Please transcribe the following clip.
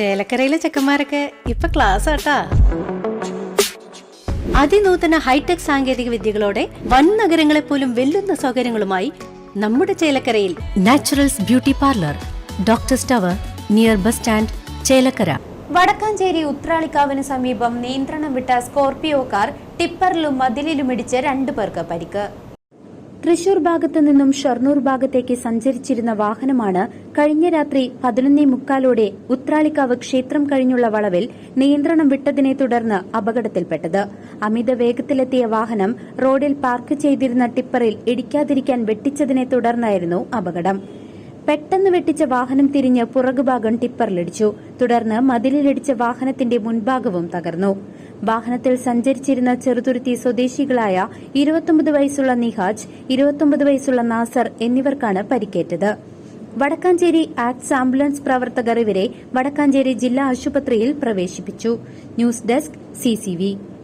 ചേലക്കരയിലെ ചെക്കന്മാരൊക്കെ ഇപ്പൊ ക്ലാസ് ആട്ടാ. അതിനൂതന ഹൈടെക് സാങ്കേതിക വിദ്യകളോടെ വൻ നഗരങ്ങളെ പോലും വെല്ലുന്ന സൗകര്യങ്ങളുമായി നമ്മുടെ ചേലക്കരയിൽ Naturals beauty parlour doctor tower near bus stand Chelakkara. Vadakkanchery ഉത്രാളിക്കാവിന് സമീപം നിയന്ത്രണം വിട്ട സ്കോർപിയോ കാർ ടിപ്പറിലും മതിലിലുമിടിച്ച് രണ്ടു പേർക്ക് പരിക്ക്. തൃശൂർ ഭാഗത്തു നിന്നും ഷൊർണൂർ ഭാഗത്തേക്ക് സഞ്ചരിച്ചിരുന്ന വാഹനമാണ് കഴിഞ്ഞ രാത്രി പതിനൊന്നേ മുക്കാലോടെ ഉത്രാളിക്കാവ് ക്ഷേത്രം കഴിഞ്ഞുള്ള വളവിൽ നിയന്ത്രണം വിട്ടതിനെ തുടർന്ന് അപകടത്തിൽപ്പെട്ടത്. അമിത വേഗത്തിലെത്തിയ വാഹനം റോഡിൽ പാർക്ക് ചെയ്തിരുന്ന ടിപ്പറിൽ ഇടിക്കാതിരിക്കാൻ വെട്ടിച്ചതിനെ തുടർന്നായിരുന്നു അപകടം. പെട്ടെന്ന് വെട്ടിച്ച വാഹനം തിരിഞ്ഞ് പുറകുഭാഗം ടിപ്പറിലിടിച്ചു. തുടർന്ന് മതിലിലിടിച്ച വാഹനത്തിന്റെ മുൻഭാഗവും തകർന്നു. വാഹനത്തിൽ സഞ്ചരിച്ചിരുന്ന ചെറുതുരുത്തി സ്വദേശികളായ ഇരുപത്തൊമ്പത് വയസ്സുള്ള നിഹാജ് ഇരുപത്തൊമ്പത് വയസ്സുള്ള നാസർ എന്നിവർക്കാണ് പരിക്കേറ്റത്. വടക്കാഞ്ചേരി ആക്ട്സ് ആംബുലൻസ് പ്രവർത്തകർ ഇവരെ വടക്കാഞ്ചേരി ജില്ലാ ആശുപത്രിയിൽ പ്രവേശിപ്പിച്ചു. News desk CCV